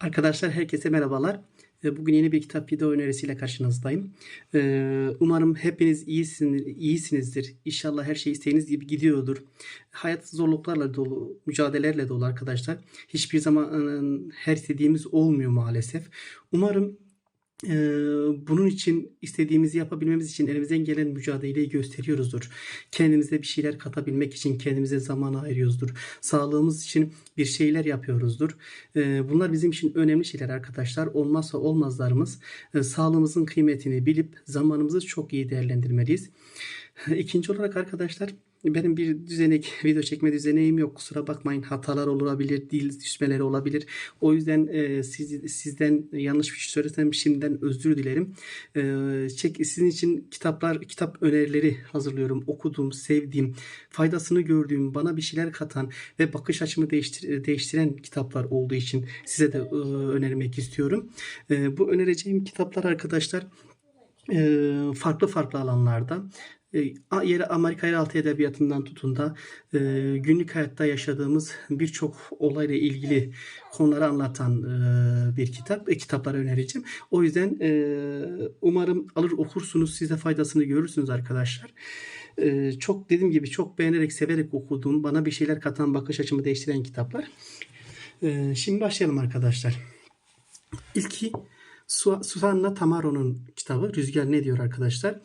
Arkadaşlar herkese merhabalar. Ee, Bugün yeni bir kitap video önerisiyle karşınızdayım. Ee, Umarım hepiniz iyisin, iyisinizdir. İnşallah her şey istediğiniz gibi gidiyordur. Hayat zorluklarla dolu, mücadelelerle dolu arkadaşlar. Hiçbir zaman ıı, her istediğimiz olmuyor maalesef. Umarım e, bunun için istediğimizi yapabilmemiz için elimizden gelen mücadeleyi gösteriyoruzdur. Kendimize bir şeyler katabilmek için kendimize zaman ayırıyoruzdur. Sağlığımız için bir şeyler yapıyoruzdur. E, bunlar bizim için önemli şeyler arkadaşlar. Olmazsa olmazlarımız. E, sağlığımızın kıymetini bilip zamanımızı çok iyi değerlendirmeliyiz. İkinci olarak arkadaşlar benim bir düzenek video çekme düzeneğim yok. Kusura bakmayın. Hatalar olabilir, dil düşmeleri olabilir. O yüzden e, siz, sizden yanlış bir şey söylesem şimdiden özür dilerim. E, çek, sizin için kitaplar, kitap önerileri hazırlıyorum. Okuduğum, sevdiğim, faydasını gördüğüm, bana bir şeyler katan ve bakış açımı değiştir, değiştiren kitaplar olduğu için size de e, önermek istiyorum. E, bu önereceğim kitaplar arkadaşlar e, farklı farklı alanlarda yeri Amerika yeraltı edebiyatından tutun da e, günlük hayatta yaşadığımız birçok olayla ilgili konuları anlatan e, bir kitap. E, kitapları önereceğim. O yüzden e, umarım alır okursunuz. Siz de faydasını görürsünüz arkadaşlar. E, çok dediğim gibi çok beğenerek, severek okuduğum, bana bir şeyler katan, bakış açımı değiştiren kitaplar. E, şimdi başlayalım arkadaşlar. İlki Su- Susanna Tamaro'nun kitabı Rüzgar ne diyor arkadaşlar?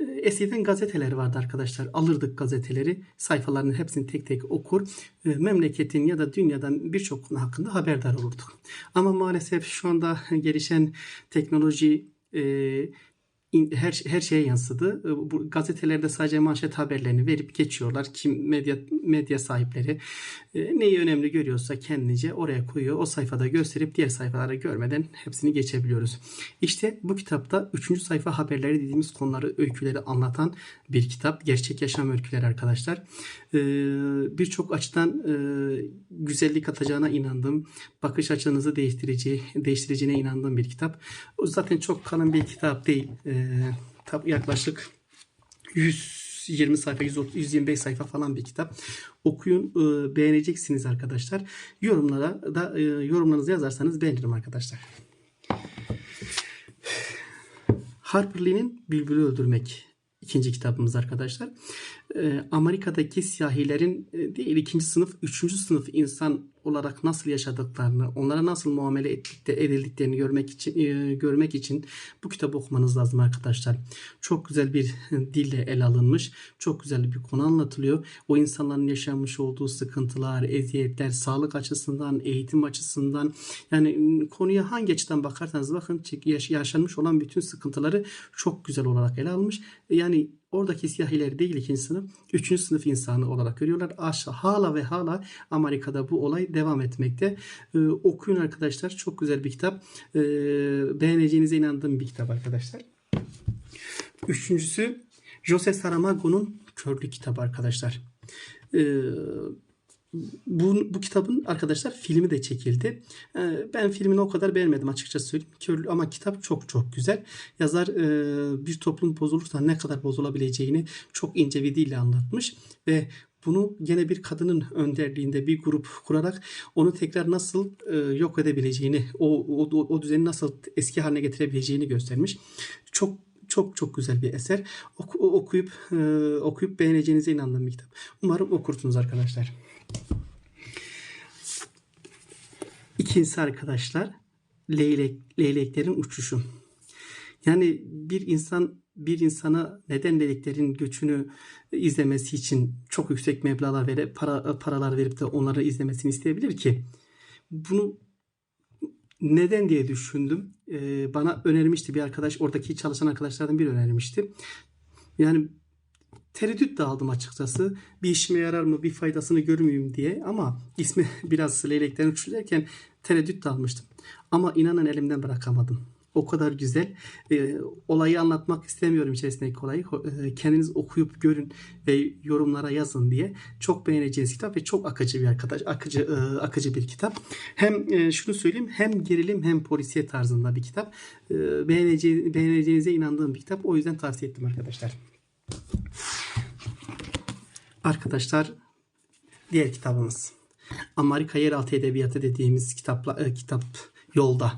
Ee, Eskiden gazeteler vardı arkadaşlar. Alırdık gazeteleri. Sayfalarının hepsini tek tek okur. e, Memleketin ya da dünyadan birçok konu hakkında haberdar olurduk. Ama maalesef şu anda gelişen teknoloji e, her her şeye yansıdı. Bu gazetelerde sadece manşet haberlerini verip geçiyorlar. Kim medya medya sahipleri e, neyi önemli görüyorsa kendince oraya koyuyor. O sayfada gösterip diğer sayfalara görmeden hepsini geçebiliyoruz. İşte bu kitapta 3. sayfa haberleri dediğimiz konuları, öyküleri anlatan bir kitap. Gerçek yaşam öyküleri arkadaşlar. Birçok açıdan güzellik katacağına inandığım, bakış açınızı değiştireceği, değiştireceğine inandığım bir kitap. Zaten çok kalın bir kitap değil. Yaklaşık 120 sayfa, 130, 125 sayfa falan bir kitap. Okuyun, e, beğeneceksiniz arkadaşlar. Yorumlara da e, yorumlarınızı yazarsanız beğenirim arkadaşlar. Harper Lee'nin Bülbülü Öldürmek ikinci kitabımız arkadaşlar. Ee, Amerika'daki siyahilerin e, değil ikinci sınıf, üçüncü sınıf insan olarak nasıl yaşadıklarını, onlara nasıl muamele ettikte, edildiklerini görmek için e, görmek için bu kitabı okumanız lazım arkadaşlar. Çok güzel bir dille ele alınmış, çok güzel bir konu anlatılıyor. O insanların yaşamış olduğu sıkıntılar, eziyetler, sağlık açısından, eğitim açısından yani konuya hangi açıdan bakarsanız bakın yaş- yaşanmış olan bütün sıkıntıları çok güzel olarak ele almış. Yani oradaki siyahiler değil ikinci sınıf, üçüncü sınıf insanı olarak görüyorlar. Aşağı, hala ve hala Amerika'da bu olay devam etmekte. Ee, okuyun arkadaşlar. Çok güzel bir kitap. Ee, beğeneceğinize inandığım bir kitap arkadaşlar. Üçüncüsü Jose Saramago'nun Körlük kitabı arkadaşlar. Ee, bu, bu kitabın arkadaşlar filmi de çekildi. Ee, ben filmini o kadar beğenmedim açıkçası söyleyeyim. Ama kitap çok çok güzel. Yazar e, bir toplum bozulursa ne kadar bozulabileceğini çok ince bir dille anlatmış ve bunu gene bir kadının önderliğinde bir grup kurarak onu tekrar nasıl e, yok edebileceğini, o, o, o düzeni nasıl eski haline getirebileceğini göstermiş. Çok çok çok güzel bir eser. Oku- okuyup e, okuyup beğeneceğinize inandığım bir kitap. Umarım okursunuz arkadaşlar. İkincisi arkadaşlar leylek, leyleklerin uçuşu. Yani bir insan bir insana neden leyleklerin göçünü izlemesi için çok yüksek meblağlar verip para, paralar verip de onları izlemesini isteyebilir ki? Bunu neden diye düşündüm. Ee, bana önermişti bir arkadaş, oradaki çalışan arkadaşlardan biri önermişti. Yani tereddüt de aldım açıkçası. Bir işime yarar mı, bir faydasını görmeyeyim diye ama ismi biraz leylekten uçuşu derken tereddüt almıştım. Ama inanın elimden bırakamadım. O kadar güzel. Ee, olayı anlatmak istemiyorum içerisindeki olayı. E, kendiniz okuyup görün ve yorumlara yazın diye. Çok beğeneceğiniz kitap ve çok akıcı bir arkadaş, akıcı e, akıcı bir kitap. Hem e, şunu söyleyeyim, hem gerilim hem polisiye tarzında bir kitap. E, beğeneceği, beğeneceğinize inandığım bir kitap. O yüzden tavsiye ettim arkadaşlar. Arkadaşlar diğer kitabımız. Amerika Yeraltı Edebiyatı dediğimiz kitapla e, kitap Yolda.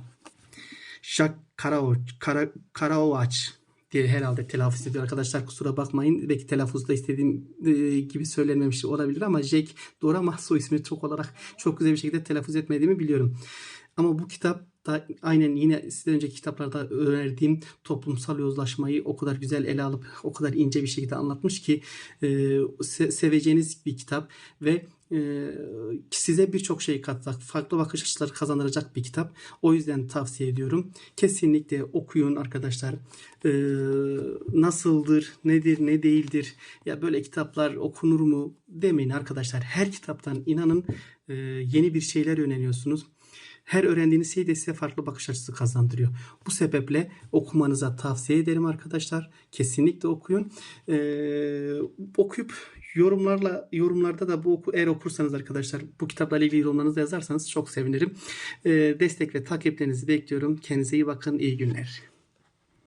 Jack Karaoğaç, Kara, Karaoğaç diye herhalde telaffuz ediyor arkadaşlar kusura bakmayın. Belki telaffuzda istediğim e, gibi söylenmemiş olabilir ama Jack doğru ama soy ismi çok olarak çok güzel bir şekilde telaffuz etmediğimi biliyorum. Ama bu kitap da aynen yine sizden önceki kitaplarda önerdiğim toplumsal yozlaşmayı o kadar güzel ele alıp o kadar ince bir şekilde anlatmış ki e, se- seveceğiniz bir kitap ve size birçok şey katacak, farklı bakış açıları kazandıracak bir kitap. O yüzden tavsiye ediyorum. Kesinlikle okuyun arkadaşlar. E, nasıldır, nedir, ne değildir? Ya böyle kitaplar okunur mu demeyin arkadaşlar. Her kitaptan inanın e, yeni bir şeyler öğreniyorsunuz. Her öğrendiğiniz şey de size farklı bakış açısı kazandırıyor. Bu sebeple okumanıza tavsiye ederim arkadaşlar. Kesinlikle okuyun. Ee, okuyup yorumlarla yorumlarda da bu oku, eğer okursanız arkadaşlar bu kitapla ilgili yorumlarınızı yazarsanız çok sevinirim. Ee, destek ve takiplerinizi bekliyorum. Kendinize iyi bakın. İyi günler.